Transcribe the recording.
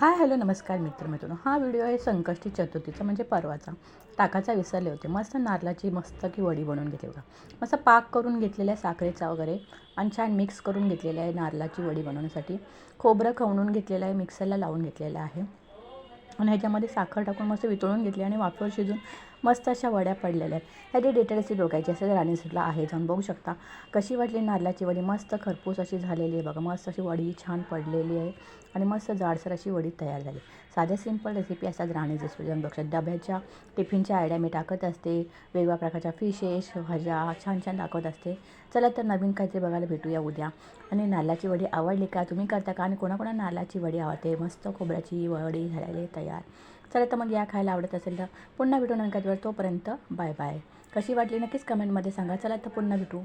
Hi hello नमस्कार मित्र मित्रांनो हा व्हिडिओ आहे संकष्टी चतुर्थीचा म्हणजे परवाचा. ताकाचा विसरले होते. मस्त नारळाची मस्त की वडी बनवून घेतली बघा. मस्त पाक करून घेतलेला आहे साखरेचा वगैरे आणि छान मिक्स करून घेतलेलं आहे नारळाची वडी बनवण्यासाठी. खोबरं खवणून घेतलेलं आहे मिक्सरला लावून घेतलेलं आहे. आणि ह्याच्यामध्ये साखर टाकून मस्त वितळून घेतली आणि वाफेवर शिजून मस्त अशा वड्या पडलेल्या आहेत. ह्याची अशी बघायची असेल राणी राणीसुटला आहे. जाऊन बघू शकता कशी वाटली नारळाची वडी. मस्त खरपूस अशी झालेली आहे बघा. मस्त अशी वडी छान पडलेली आहे आणि मस्त जाडसर अशी वडी तयार झाली. साध्या सिंपल रेसिपी असतात राणीचे जाऊन बघू शकता. डब्याच्या टिफिनच्या आयडिया मी टाकत असते. वेगवेगळ्या प्रकारच्या फिशेश भाज्या छान छान दाखवत असते. चला तर नवीन काहीतरी बघायला भेटूया उद्या. आणि नारळाची वडी आवडली का? तुम्ही करता का? आणि कोणाकोणा नारळाची वडी आवडते? मस्त खोबऱ्याची वडी झालेली तयार चला तर मग या खायला आवडत असेल तर पुन्हा भेटू नका तोपर्यंत बाय बाय. कशी वाटली नक्कीच कमेंटमध्ये सांगा. चला तर पुन्हा भेटू.